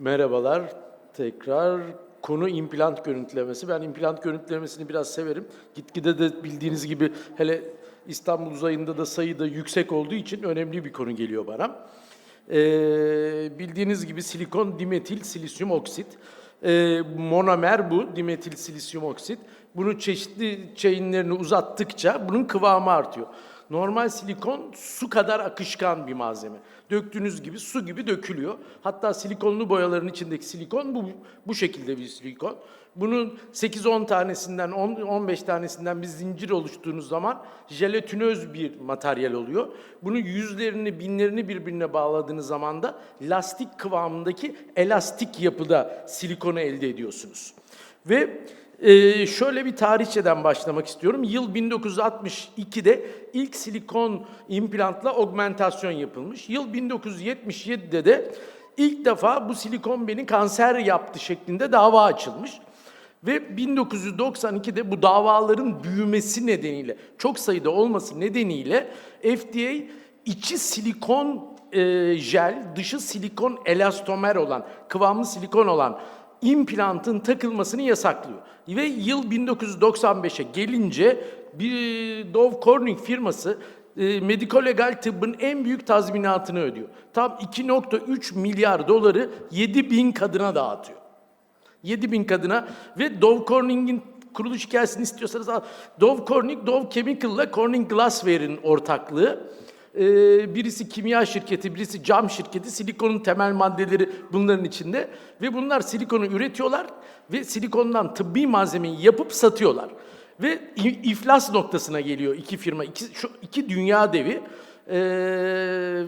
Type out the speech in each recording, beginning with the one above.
Merhabalar. Tekrar konu implant görüntülemesi. Ben implant görüntülemesini biraz severim. Gitgide de bildiğiniz gibi hele İstanbul uzayında da sayı da yüksek olduğu için önemli bir konu geliyor bana. Ee, bildiğiniz gibi silikon dimetil silisyum oksit. Ee, monomer bu dimetil silisyum oksit. Bunu çeşitli chainlerini uzattıkça bunun kıvamı artıyor. Normal silikon su kadar akışkan bir malzeme. Döktüğünüz gibi su gibi dökülüyor. Hatta silikonlu boyaların içindeki silikon bu, bu şekilde bir silikon. Bunun 8-10 tanesinden, 10, 15 tanesinden bir zincir oluştuğunuz zaman jelatinöz bir materyal oluyor. Bunun yüzlerini, binlerini birbirine bağladığınız zaman da lastik kıvamındaki elastik yapıda silikonu elde ediyorsunuz. Ve ee, şöyle bir tarihçeden başlamak istiyorum. Yıl 1962'de ilk silikon implantla augmentasyon yapılmış. Yıl 1977'de de ilk defa bu silikon beni kanser yaptı şeklinde dava açılmış. Ve 1992'de bu davaların büyümesi nedeniyle, çok sayıda olması nedeniyle FDA içi silikon e, jel, dışı silikon elastomer olan, kıvamlı silikon olan implantın takılmasını yasaklıyor. Ve yıl 1995'e gelince bir Dove Corning firması e, mediko-legal tıbbın en büyük tazminatını ödüyor. Tam 2.3 milyar doları 7 bin kadına dağıtıyor. 7 bin kadına ve Dove Corning'in kuruluş hikayesini istiyorsanız al. Dove Corning, Dove Chemical'la Corning Glassware'in ortaklığı. Ee, birisi kimya şirketi, birisi cam şirketi. Silikonun temel maddeleri bunların içinde. Ve bunlar silikonu üretiyorlar ve silikondan tıbbi malzemeyi yapıp satıyorlar. Ve iflas noktasına geliyor iki firma, iki, şu iki dünya devi. Ee,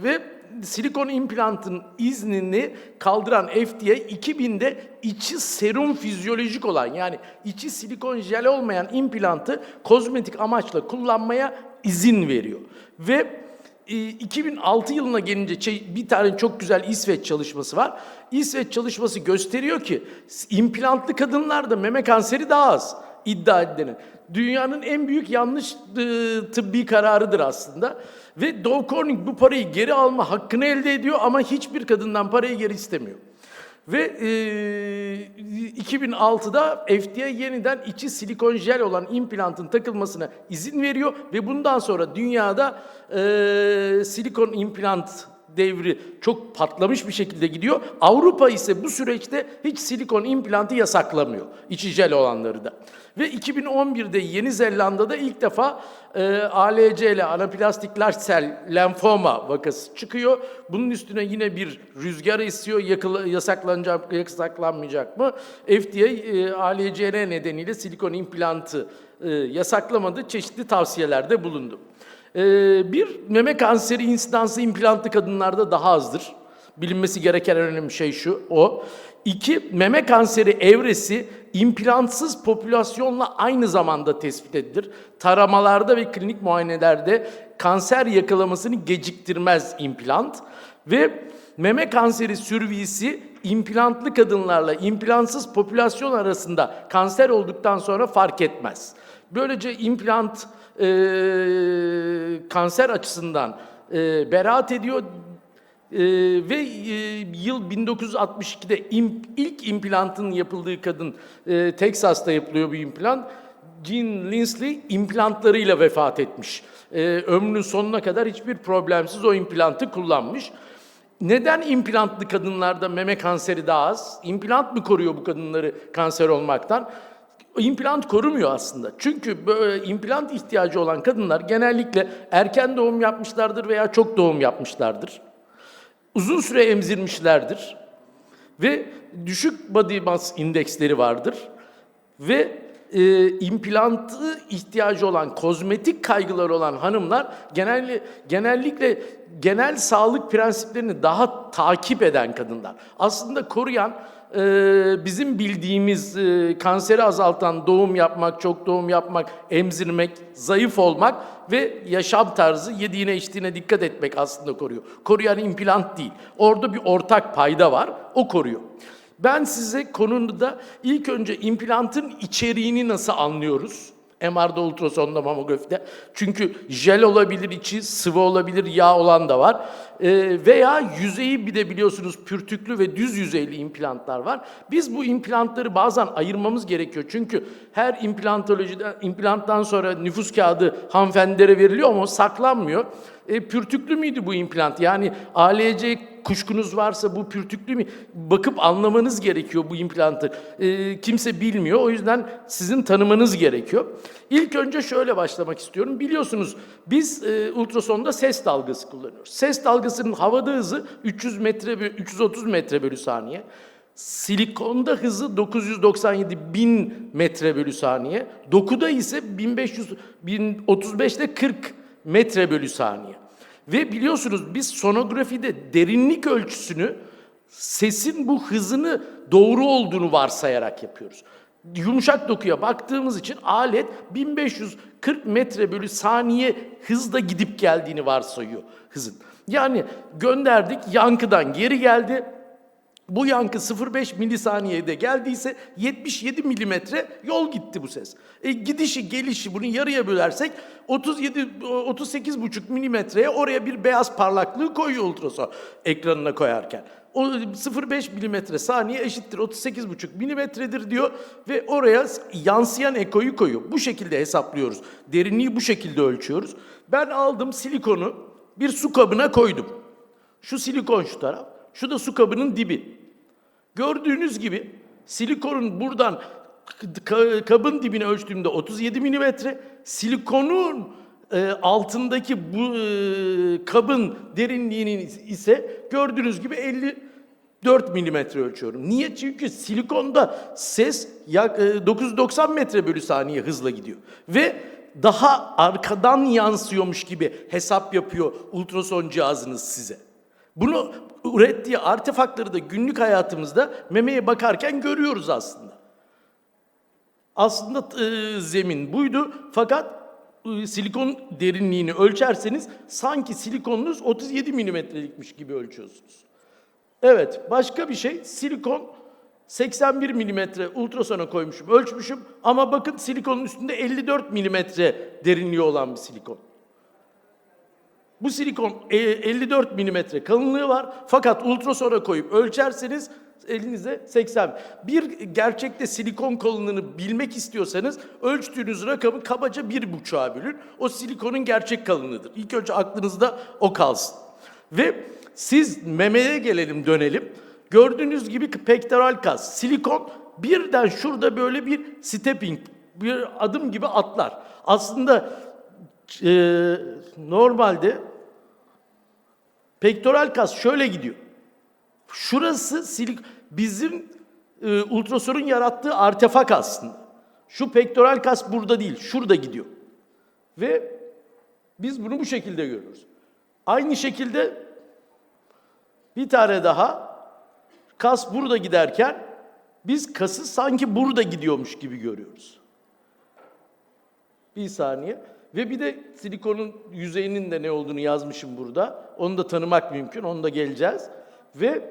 ve silikon implantın iznini kaldıran FDA 2000'de içi serum fizyolojik olan yani içi silikon jel olmayan implantı kozmetik amaçla kullanmaya izin veriyor. Ve e, 2006 yılına gelince bir tane çok güzel İsveç çalışması var. İsveç çalışması gösteriyor ki implantlı kadınlarda meme kanseri daha az iddia edilen. Dünyanın en büyük yanlış e, tıbbi kararıdır aslında. Ve Dove Corning bu parayı geri alma hakkını elde ediyor ama hiçbir kadından parayı geri istemiyor. Ve e, 2006'da FDA yeniden içi silikon jel olan implantın takılmasına izin veriyor. Ve bundan sonra dünyada e, silikon implant devri çok patlamış bir şekilde gidiyor. Avrupa ise bu süreçte hiç silikon implantı yasaklamıyor. içi jel olanları da. Ve 2011'de Yeni Zelanda'da ilk defa e, ALC ile anaplastik large lenfoma vakası çıkıyor. Bunun üstüne yine bir rüzgar esiyor. Yakıla, yasaklanacak, yasaklanmayacak mı? FDA e, ALCN nedeniyle silikon implantı e, yasaklamadı. Çeşitli tavsiyelerde bulundu. Ee, bir, meme kanseri insidansı implantlı kadınlarda daha azdır. Bilinmesi gereken en önemli şey şu, o. İki, meme kanseri evresi implantsız popülasyonla aynı zamanda tespit edilir. Taramalarda ve klinik muayenelerde kanser yakalamasını geciktirmez implant. Ve meme kanseri sürvisi implantlı kadınlarla implantsız popülasyon arasında kanser olduktan sonra fark etmez. Böylece implant e, kanser açısından e, beraat ediyor e, ve e, yıl 1962'de im- ilk implantın yapıldığı kadın e, Texas'ta yapılıyor bu implant. Jean Linsley implantlarıyla vefat etmiş. E, ömrünün sonuna kadar hiçbir problemsiz o implantı kullanmış. Neden implantlı kadınlarda meme kanseri daha az? İmplant mı koruyor bu kadınları kanser olmaktan? İmplant korumuyor aslında. Çünkü böyle implant ihtiyacı olan kadınlar genellikle erken doğum yapmışlardır veya çok doğum yapmışlardır. Uzun süre emzirmişlerdir ve düşük body mass indeksleri vardır ve e, implantı ihtiyacı olan, kozmetik kaygıları olan hanımlar genellikle, genellikle genel sağlık prensiplerini daha takip eden kadınlar. Aslında koruyan e, bizim bildiğimiz e, kanseri azaltan doğum yapmak, çok doğum yapmak, emzirmek, zayıf olmak ve yaşam tarzı yediğine içtiğine dikkat etmek aslında koruyor. Koruyan implant değil. Orada bir ortak payda var, o koruyor. Ben size konuda ilk önce implantın içeriğini nasıl anlıyoruz? MR'da, ultrasonda, mamografide. Çünkü jel olabilir içi, sıvı olabilir, yağ olan da var. Ee, veya yüzeyi bir de biliyorsunuz pürtüklü ve düz yüzeyli implantlar var. Biz bu implantları bazen ayırmamız gerekiyor. Çünkü her implantolojiden, implanttan sonra nüfus kağıdı hanımefendilere veriliyor ama saklanmıyor. E, pürtüklü müydü bu implant? Yani ALC kuşkunuz varsa bu pürtüklü mü? Bakıp anlamanız gerekiyor bu implantı. E, kimse bilmiyor. O yüzden sizin tanımanız gerekiyor. İlk önce şöyle başlamak istiyorum. Biliyorsunuz biz e, ultrasonda ses dalgası kullanıyoruz. Ses dalgasının havada hızı 300 metre, bö- 330 metre bölü saniye. Silikonda hızı 997 bin metre bölü saniye. Dokuda ise 1500, 1035 ile 40 metre bölü saniye. Ve biliyorsunuz biz sonografide derinlik ölçüsünü sesin bu hızını doğru olduğunu varsayarak yapıyoruz. Yumuşak dokuya baktığımız için alet 1540 metre bölü saniye hızla gidip geldiğini varsayıyor hızın. Yani gönderdik yankıdan geri geldi. Bu yankı 0,5 milisaniyede geldiyse 77 milimetre yol gitti bu ses. E, gidişi gelişi bunu yarıya bölersek 37 38,5 milimetreye oraya bir beyaz parlaklığı koyuyor ultrason ekranına koyarken. O 0,5 milimetre saniye eşittir 38,5 milimetredir diyor ve oraya yansıyan ekoyu koyuyor. Bu şekilde hesaplıyoruz. Derinliği bu şekilde ölçüyoruz. Ben aldım silikonu bir su kabına koydum. Şu silikon şu taraf, şu da su kabının dibi. Gördüğünüz gibi silikonun buradan ka- kabın dibine ölçtüğümde 37 milimetre, silikonun e, altındaki bu e, kabın derinliğinin ise gördüğünüz gibi 54 milimetre ölçüyorum. Niye? Çünkü silikonda ses yak- e, 990 metre bölü saniye hızla gidiyor. Ve daha arkadan yansıyormuş gibi hesap yapıyor ultrason cihazınız size. Bunu ürettiği artefaktları da günlük hayatımızda memeye bakarken görüyoruz aslında. Aslında e, zemin buydu fakat e, silikon derinliğini ölçerseniz sanki silikonunuz 37 milimetrelikmiş gibi ölçüyorsunuz. Evet, başka bir şey silikon 81 milimetre ultrasona koymuşum, ölçmüşüm ama bakın silikonun üstünde 54 milimetre derinliği olan bir silikon. Bu silikon e, 54 milimetre kalınlığı var fakat ultrasona koyup ölçerseniz elinizde 80. Bir gerçekte silikon kalınlığını bilmek istiyorsanız ölçtüğünüz rakamı kabaca bir buçuğa bölün. O silikonun gerçek kalınlığıdır. İlk önce aklınızda o kalsın. Ve siz memeye gelelim dönelim. Gördüğünüz gibi pektoral kas, silikon birden şurada böyle bir stepping, bir adım gibi atlar. Aslında e, normalde pektoral kas şöyle gidiyor. Şurası silik bizim e, ultrasonun yarattığı artefak aslında. Şu pektoral kas burada değil, şurada gidiyor. Ve biz bunu bu şekilde görüyoruz. Aynı şekilde bir tane daha kas burada giderken biz kası sanki burada gidiyormuş gibi görüyoruz. Bir saniye. Ve bir de silikonun yüzeyinin de ne olduğunu yazmışım burada. Onu da tanımak mümkün. Onu da geleceğiz. Ve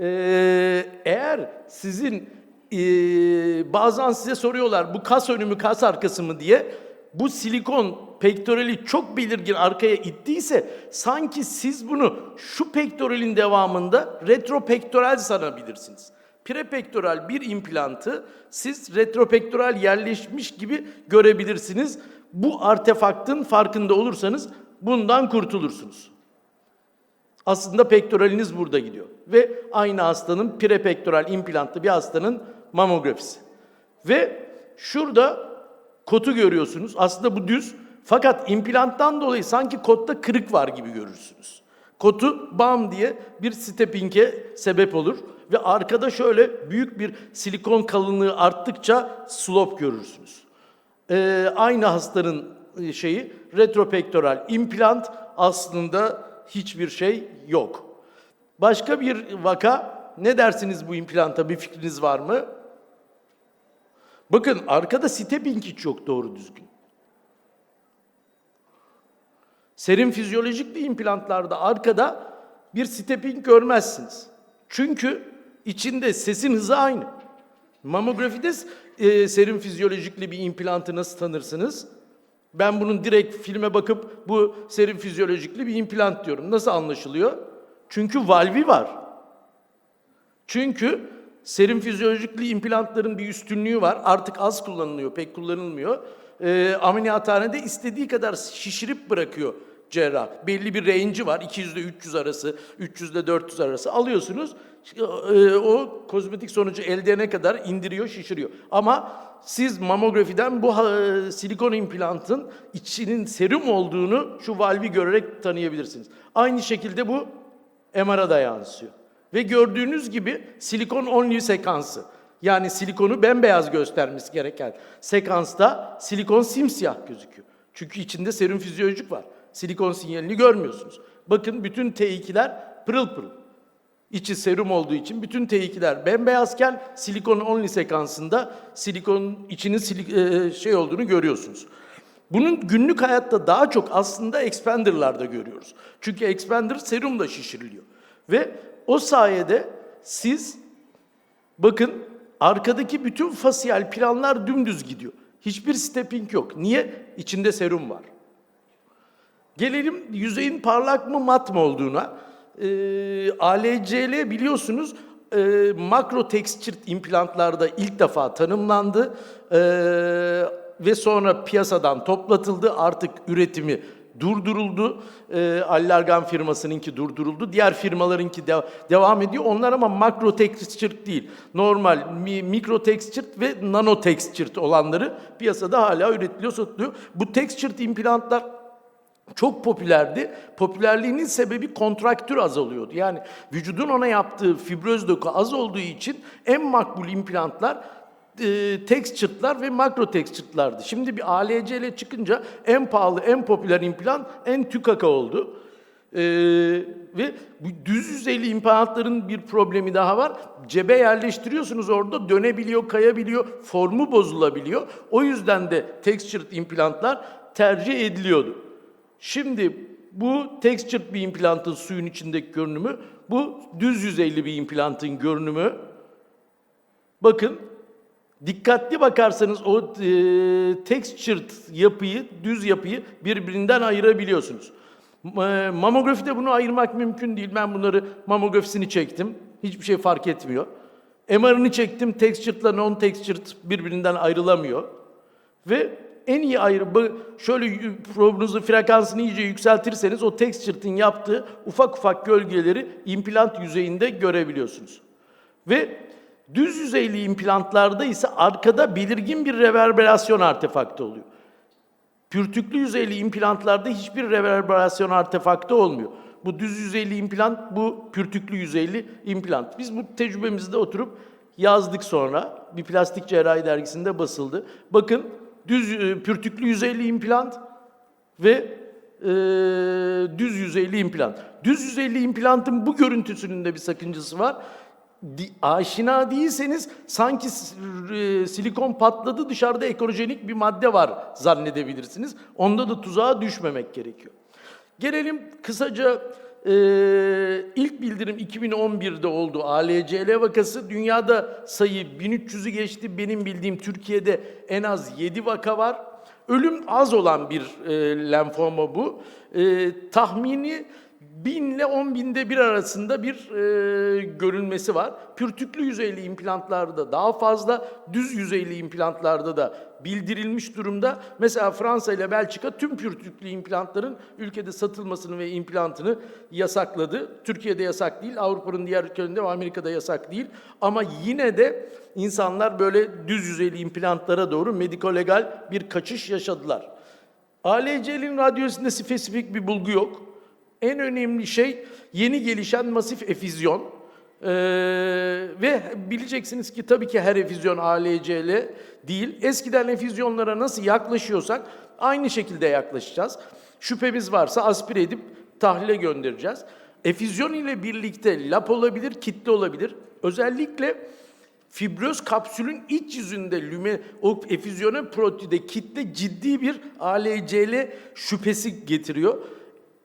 eee, eğer sizin eee, bazen size soruyorlar bu kas önü mü kas arkası mı diye bu silikon pektorali çok belirgin arkaya ittiyse sanki siz bunu şu pektoralin devamında retropektoral sanabilirsiniz. Prepektoral bir implantı siz retropektoral yerleşmiş gibi görebilirsiniz. Bu artefaktın farkında olursanız bundan kurtulursunuz. Aslında pektoraliniz burada gidiyor. Ve aynı hastanın prepektoral implantlı bir hastanın mamografisi. Ve şurada kotu görüyorsunuz. Aslında bu düz. Fakat implanttan dolayı sanki kotta kırık var gibi görürsünüz. Kotu bam diye bir stepping'e sebep olur. Ve arkada şöyle büyük bir silikon kalınlığı arttıkça slope görürsünüz. Ee, aynı hastanın e, şeyi retropektoral implant aslında hiçbir şey yok. Başka bir vaka ne dersiniz bu implanta bir fikriniz var mı? Bakın arkada stepping hiç yok doğru düzgün. Serin fizyolojik implantlarda arkada bir stepping görmezsiniz. Çünkü içinde sesin hızı aynı. Mamografide e, serin fizyolojikli bir implantı nasıl tanırsınız? Ben bunun direkt filme bakıp bu serum fizyolojikli bir implant diyorum. Nasıl anlaşılıyor? Çünkü valvi var. Çünkü serum fizyolojikli implantların bir üstünlüğü var. Artık az kullanılıyor, pek kullanılmıyor. Ee, ameliyathanede istediği kadar şişirip bırakıyor cerrah. Belli bir range'i var. 200 ile 300 arası, 300 ile 400 arası alıyorsunuz. Ee, o kozmetik sonucu elde edene kadar indiriyor, şişiriyor. Ama siz mamografiden bu ha- silikon implantın içinin serum olduğunu şu valvi görerek tanıyabilirsiniz. Aynı şekilde bu MR'a da yansıyor. Ve gördüğünüz gibi silikon only sekansı. Yani silikonu bembeyaz göstermesi gereken sekansta silikon simsiyah gözüküyor. Çünkü içinde serum fizyolojik var. Silikon sinyalini görmüyorsunuz. Bakın bütün T2'ler pırıl pırıl. İçi serum olduğu için bütün T2'ler bembeyazken silikon only sekansında silikonun içinin silik- e, şey olduğunu görüyorsunuz. Bunun günlük hayatta daha çok aslında expander'larda görüyoruz. Çünkü expander serumla şişiriliyor. Ve o sayede siz bakın arkadaki bütün fasiyel planlar dümdüz gidiyor. Hiçbir stepping yok. Niye? İçinde serum var. Gelelim yüzeyin parlak mı mat mı olduğuna. Ee, ALCL biliyorsunuz e, makro textured implantlarda ilk defa tanımlandı Ee, ve sonra piyasadan toplatıldı. Artık üretimi durduruldu. Ee, Allergan firmasınınki durduruldu. Diğer firmalarınki de- devam ediyor. Onlar ama makro textured değil. Normal mi, mikro textured ve nano textured olanları piyasada hala üretiliyor, satılıyor. Bu textured implantlar çok popülerdi. Popülerliğinin sebebi kontraktür azalıyordu. Yani vücudun ona yaptığı fibroz doku az olduğu için en makbul implantlar e, textured'lar ve makro textured'lardı. Şimdi bir ALC ile çıkınca en pahalı, en popüler implant en tükaka oldu. Ee, ve bu düz yüzeyli implantların bir problemi daha var. Cebe yerleştiriyorsunuz orada dönebiliyor, kayabiliyor, formu bozulabiliyor. O yüzden de textured implantlar tercih ediliyordu. Şimdi bu textured bir implantın suyun içindeki görünümü, bu düz yüzeyli bir implantın görünümü. Bakın dikkatli bakarsanız o e, textured yapıyı, düz yapıyı birbirinden ayırabiliyorsunuz. Ma- Mamografide bunu ayırmak mümkün değil. Ben bunları mamografisini çektim. Hiçbir şey fark etmiyor. MR'ını çektim. Textured'la non-textured birbirinden ayrılamıyor. Ve en iyi ayrı, bu- şöyle probunuzun frekansını iyice yükseltirseniz o textured'ın yaptığı ufak ufak gölgeleri implant yüzeyinde görebiliyorsunuz. Ve düz yüzeyli implantlarda ise arkada belirgin bir reverberasyon artefaktı oluyor. Pürtüklü yüzeyli implantlarda hiçbir reverberasyon artefaktı olmuyor. Bu düz yüzeyli implant, bu pürtüklü yüzeyli implant. Biz bu tecrübemizde oturup yazdık sonra. Bir plastik cerrahi dergisinde basıldı. Bakın düz e, pürtüklü yüzeyli implant ve e, düz yüzeyli implant. Düz yüzeyli implantın bu görüntüsünün de bir sakıncası var. Aşina değilseniz sanki e, silikon patladı dışarıda ekolojenik bir madde var zannedebilirsiniz. Onda da tuzağa düşmemek gerekiyor. Gelelim kısaca e, ilk bildirim 2011'de oldu ALCL vakası. Dünyada sayı 1300'ü geçti. Benim bildiğim Türkiye'de en az 7 vaka var. Ölüm az olan bir e, lenfoma bu. E, tahmini 1000 ile 10 binde bir arasında bir e, görülmesi var. Pürtüklü yüzeyli implantlarda daha fazla, düz yüzeyli implantlarda da bildirilmiş durumda. Mesela Fransa ile Belçika tüm pürtüklü implantların ülkede satılmasını ve implantını yasakladı. Türkiye'de yasak değil, Avrupa'nın diğer ülkelerinde ve Amerika'da yasak değil. Ama yine de insanlar böyle düz yüzeyli implantlara doğru medikolegal bir kaçış yaşadılar. ALC'nin radyosunda spesifik bir bulgu yok. En önemli şey yeni gelişen masif efüzyon. Ee, ve bileceksiniz ki tabii ki her efüzyon ALCL değil. Eskiden efüzyonlara nasıl yaklaşıyorsak aynı şekilde yaklaşacağız. Şüphemiz varsa aspire edip tahlile göndereceğiz. Efüzyon ile birlikte lap olabilir, kitle olabilir. Özellikle Fibroz kapsülün iç yüzünde lüme, o efüzyona protide kitle ciddi bir ALCL şüphesi getiriyor.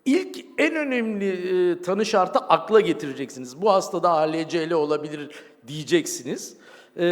İlk en önemli e, tanı şartı akla getireceksiniz. Bu hastada ALCL olabilir diyeceksiniz. Ee,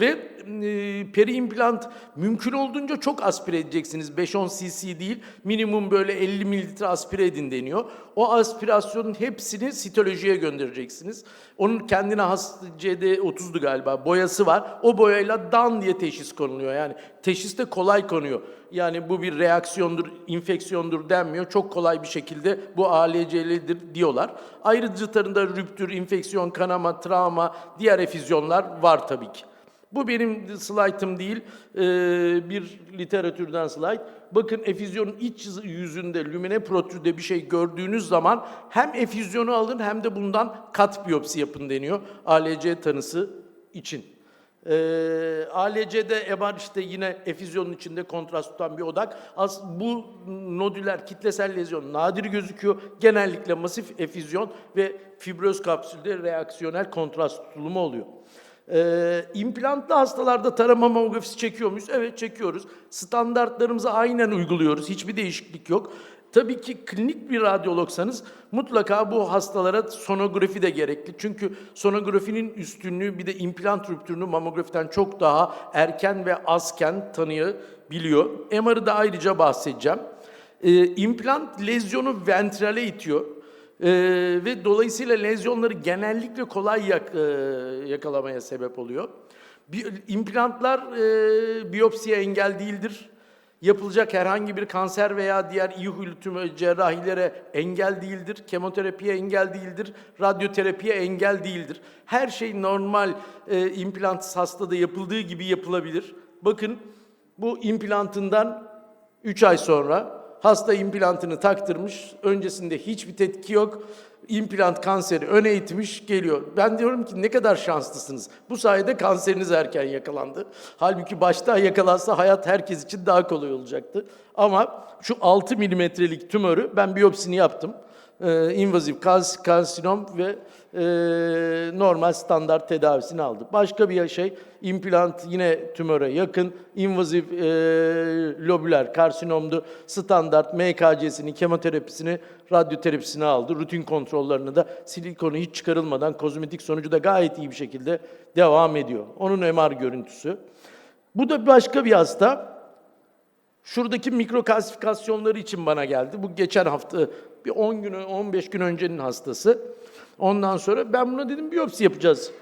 ve e, peri implant mümkün olduğunca çok aspire edeceksiniz. 5-10 cc değil, minimum böyle 50 mililitre aspire edin deniyor. O aspirasyonun hepsini sitolojiye göndereceksiniz. Onun kendine has CD30'du galiba boyası var. O boyayla dan diye teşhis konuluyor. Yani teşhis de kolay konuyor. Yani bu bir reaksiyondur, infeksiyondur denmiyor. Çok kolay bir şekilde bu ALC'lidir diyorlar. Ayrıcılarında rüptür, infeksiyon, kanama, travma, diğer efüzyonlar var tabii ki. Bu benim slaytım değil, ee, bir literatürden slayt. Bakın efüzyonun iç yüzünde, lümine protrüde bir şey gördüğünüz zaman hem efüzyonu alın hem de bundan kat biyopsi yapın deniyor ALC tanısı için. Ee, ALC'de MR işte yine efüzyonun içinde kontrast tutan bir odak. As bu nodüler kitlesel lezyon nadir gözüküyor. Genellikle masif efüzyon ve fibröz kapsülde reaksiyonel kontrast tutulumu oluyor. Ee, implantlı hastalarda tarama mamografisi çekiyor muyuz? Evet çekiyoruz. Standartlarımızı aynen uyguluyoruz. Hiçbir değişiklik yok. Tabii ki klinik bir radyologsanız mutlaka bu hastalara sonografi de gerekli. Çünkü sonografinin üstünlüğü bir de implant rüptürünü mamografiden çok daha erken ve azken tanıyabiliyor. MR'ı da ayrıca bahsedeceğim. Ee, implant lezyonu ventrale itiyor. Ee, ve dolayısıyla lezyonları genellikle kolay yak- e, yakalamaya sebep oluyor. Bir, implantlar e, biyopsiye engel değildir. Yapılacak herhangi bir kanser veya diğer iyi huylu tümör cerrahilere engel değildir. Kemoterapiye engel değildir. Radyoterapiye engel değildir. Her şey normal e, implant hastada yapıldığı gibi yapılabilir. Bakın bu implantından 3 ay sonra hasta implantını taktırmış. Öncesinde hiçbir tetki yok. İmplant kanseri öne itmiş geliyor. Ben diyorum ki ne kadar şanslısınız. Bu sayede kanseriniz erken yakalandı. Halbuki başta yakalansa hayat herkes için daha kolay olacaktı. Ama şu 6 milimetrelik tümörü ben biyopsini yaptım. Ee, invazif kans- karsinom ve e, normal standart tedavisini aldı. Başka bir şey implant yine tümöre yakın invazif e, lobüler karsinomdu. Standart MKC'sini, kemoterapisini, radyoterapisini aldı. Rutin kontrollerini de silikonu hiç çıkarılmadan kozmetik sonucu da gayet iyi bir şekilde devam ediyor. Onun MR görüntüsü. Bu da başka bir hasta. Şuradaki mikrokalsifikasyonları için bana geldi. Bu geçen hafta bir 10 gün, 15 gün öncenin hastası. Ondan sonra ben buna dedim biyopsi yapacağız.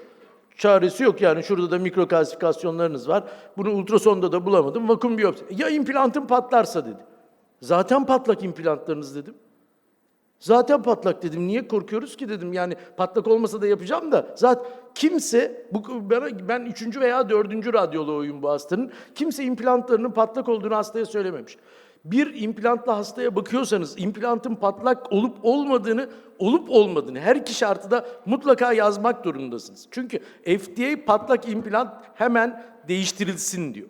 Çaresi yok yani şurada da mikrokalsifikasyonlarınız var. Bunu ultrasonda da bulamadım. Vakum biyopsi. Ya implantın patlarsa dedi. Zaten patlak implantlarınız dedim. Zaten patlak dedim. Niye korkuyoruz ki dedim. Yani patlak olmasa da yapacağım da. Zaten kimse bu bana ben üçüncü veya dördüncü radyoloğuyum bu hastanın. Kimse implantlarının patlak olduğunu hastaya söylememiş. Bir implantlı hastaya bakıyorsanız implantın patlak olup olmadığını, olup olmadığını her iki şartı da mutlaka yazmak durumundasınız. Çünkü FDA patlak implant hemen değiştirilsin diyor.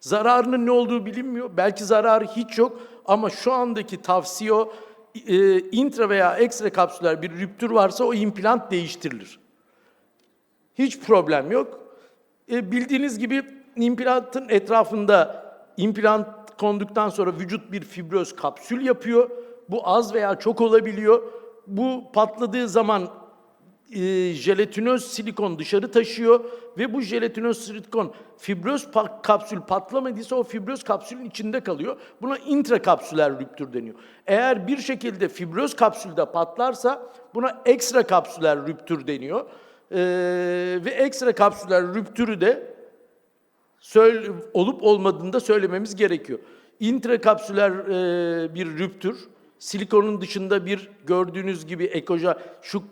Zararının ne olduğu bilinmiyor. Belki zararı hiç yok ama şu andaki tavsiye o, e, intra veya ekstra kapsüler bir rüptür varsa o implant değiştirilir. Hiç problem yok. E, bildiğiniz gibi implantın etrafında implant konduktan sonra vücut bir fibröz kapsül yapıyor. Bu az veya çok olabiliyor. Bu patladığı zaman e, silikon dışarı taşıyor ve bu jelatinöz silikon fibröz pa- kapsül patlamadıysa o fibröz kapsülün içinde kalıyor. Buna intrakapsüler rüptür deniyor. Eğer bir şekilde fibröz kapsülde patlarsa buna ekstra kapsüler rüptür deniyor. E, ve ekstra kapsüler rüptürü de söyle, olup olmadığını da söylememiz gerekiyor. Intrakapsüler e, bir rüptür. Silikonun dışında bir gördüğünüz gibi ekoja şu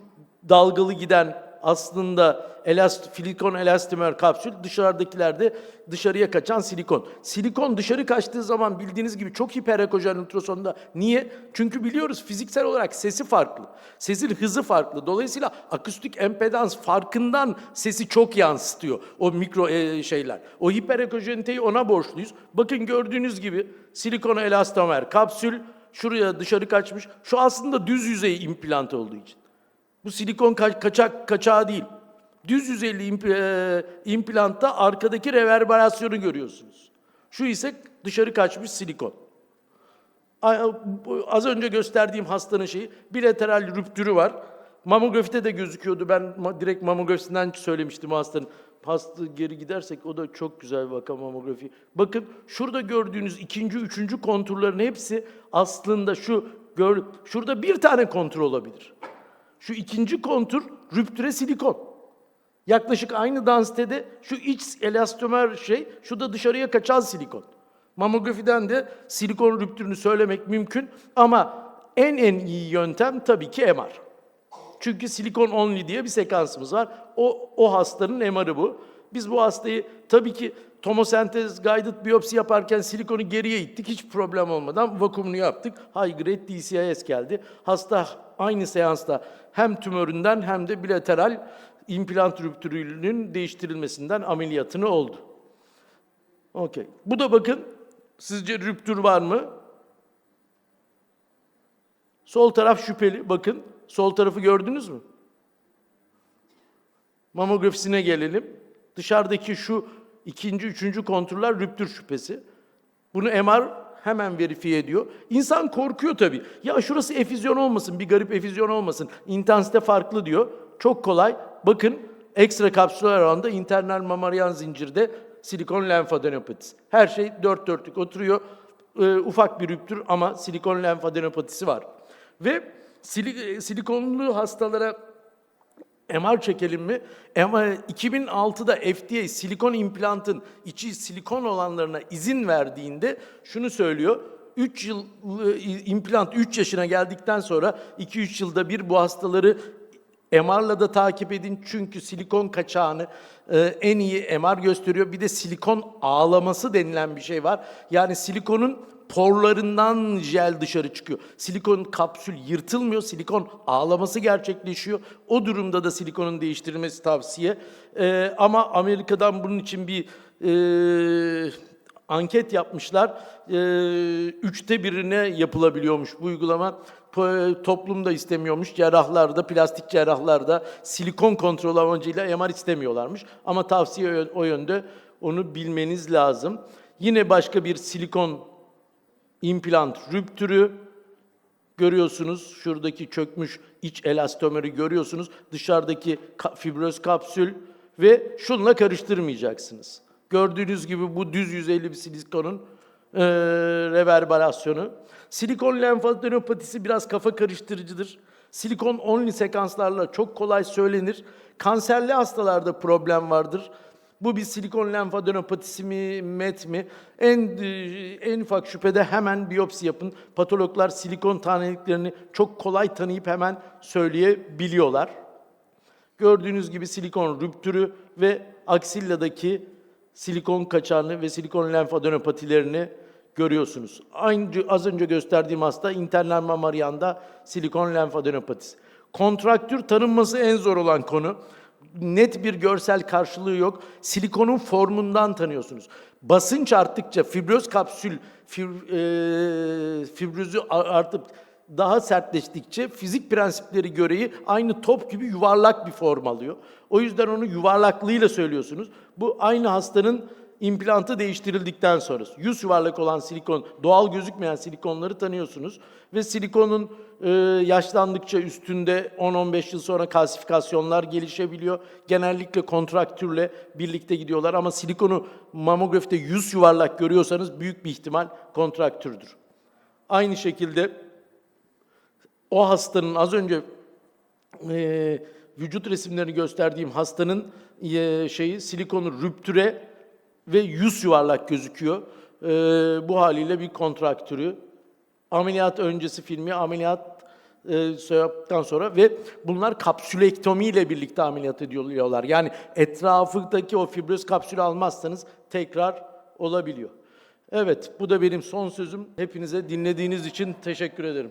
dalgalı giden aslında elast, silikon elastomer kapsül dışarıdakilerde dışarıya kaçan silikon. Silikon dışarı kaçtığı zaman bildiğiniz gibi çok hiperekojen ultrasonda. Niye? Çünkü biliyoruz fiziksel olarak sesi farklı. Sesin hızı farklı. Dolayısıyla akustik empedans farkından sesi çok yansıtıyor o mikro e, şeyler. O hiperekojeniteyi ona borçluyuz. Bakın gördüğünüz gibi silikon elastomer kapsül şuraya dışarı kaçmış. Şu aslında düz yüzey implant olduğu için. Bu silikon ka- kaçak kaçağı değil. Düz yüzeyli imp- e, implantta arkadaki reverberasyonu görüyorsunuz. Şu ise dışarı kaçmış silikon. Az önce gösterdiğim hastanın şeyi bilateral rüptürü var. Mamografide de gözüküyordu. Ben direkt mamografisinden söylemiştim hastanın. Hasta geri gidersek o da çok güzel bir vaka mamografi. Bakın şurada gördüğünüz ikinci, üçüncü konturların hepsi aslında şu gör, şurada bir tane kontur olabilir. Şu ikinci kontur rüptüre silikon. Yaklaşık aynı densitede şu iç elastomer şey, şu da dışarıya kaçan silikon. Mamografiden de silikon rüptürünü söylemek mümkün ama en en iyi yöntem tabii ki MR. Çünkü silikon only diye bir sekansımız var. O, o hastanın MR'ı bu. Biz bu hastayı tabii ki tomosentez guided biyopsi yaparken silikonu geriye ittik. Hiç problem olmadan vakumunu yaptık. High grade DCIS geldi. Hasta aynı seansta hem tümöründen hem de bilateral implant rüptürünün değiştirilmesinden ameliyatını oldu. Okey. Bu da bakın sizce rüptür var mı? Sol taraf şüpheli. Bakın sol tarafı gördünüz mü? Mamografisine gelelim. Dışarıdaki şu ikinci, üçüncü kontroller rüptür şüphesi. Bunu MR hemen verifiye ediyor. İnsan korkuyor tabii. Ya şurası efüzyon olmasın, bir garip efüzyon olmasın. İntensite farklı diyor. Çok kolay. Bakın ekstra kapsüler alanda internal mamaryan zincirde silikon lenfadenopatisi. Her şey dört dörtlük oturuyor. Ee, ufak bir rüptür ama silikon lenfadenopatisi var. Ve sili- silikonlu hastalara MR çekelim mi? MR 2006'da FDA silikon implantın içi silikon olanlarına izin verdiğinde şunu söylüyor. 3 yıl e, implant 3 yaşına geldikten sonra 2-3 yılda bir bu hastaları MR'la da takip edin çünkü silikon kaçağını e, en iyi MR gösteriyor. Bir de silikon ağlaması denilen bir şey var. Yani silikonun porlarından jel dışarı çıkıyor. Silikon kapsül yırtılmıyor, silikon ağlaması gerçekleşiyor. O durumda da silikonun değiştirilmesi tavsiye. Ee, ama Amerika'dan bunun için bir e, anket yapmışlar. Ee, üçte birine yapılabiliyormuş bu uygulama. Toplum da istemiyormuş. Cerrahlarda, plastik cerrahlarda silikon kontrol amacıyla MR istemiyorlarmış. Ama tavsiye o yönde onu bilmeniz lazım. Yine başka bir silikon implant rüptürü görüyorsunuz. Şuradaki çökmüş iç elastomeri görüyorsunuz. Dışarıdaki ka- fibröz kapsül ve şunla karıştırmayacaksınız. Gördüğünüz gibi bu düz yüzeyli bir silikonun eee reverberasyonu. Silikon lenfadenopatisi biraz kafa karıştırıcıdır. Silikon only sekanslarla çok kolay söylenir. Kanserli hastalarda problem vardır. Bu bir silikon lenfadenopatisi mi, met mi? En en ufak şüphede hemen biyopsi yapın. Patologlar silikon taneliklerini çok kolay tanıyıp hemen söyleyebiliyorlar. Gördüğünüz gibi silikon rüptürü ve aksilladaki silikon kaçağını ve silikon lenfadenopatilerini görüyorsunuz. Aynı az önce gösterdiğim hasta internal mamaryanda silikon lenfadenopatisi. Kontraktür tanınması en zor olan konu. Net bir görsel karşılığı yok. Silikonun formundan tanıyorsunuz. Basınç arttıkça fibröz kapsül fib- e, fibrozü a- artıp daha sertleştikçe fizik prensipleri gereği aynı top gibi yuvarlak bir form alıyor. O yüzden onu yuvarlaklığıyla söylüyorsunuz. Bu aynı hastanın implantı değiştirildikten sonra. Yüz yuvarlak olan silikon, doğal gözükmeyen silikonları tanıyorsunuz. Ve silikonun e, yaşlandıkça üstünde 10-15 yıl sonra kalsifikasyonlar gelişebiliyor. Genellikle kontraktürle birlikte gidiyorlar ama silikonu mamografide yüz yuvarlak görüyorsanız büyük bir ihtimal kontraktürdür. Aynı şekilde o hastanın az önce e, vücut resimlerini gösterdiğim hastanın e, şeyi silikonu rüptüre ve yüz yuvarlak gözüküyor. E, bu haliyle bir kontraktürü. Ameliyat öncesi filmi, ameliyat e, yaptıktan sonra ve bunlar kapsülektomi ile birlikte ameliyat ediliyorlar. Yani etrafındaki o fibröz kapsülü almazsanız tekrar olabiliyor. Evet, bu da benim son sözüm. Hepinize dinlediğiniz için teşekkür ederim.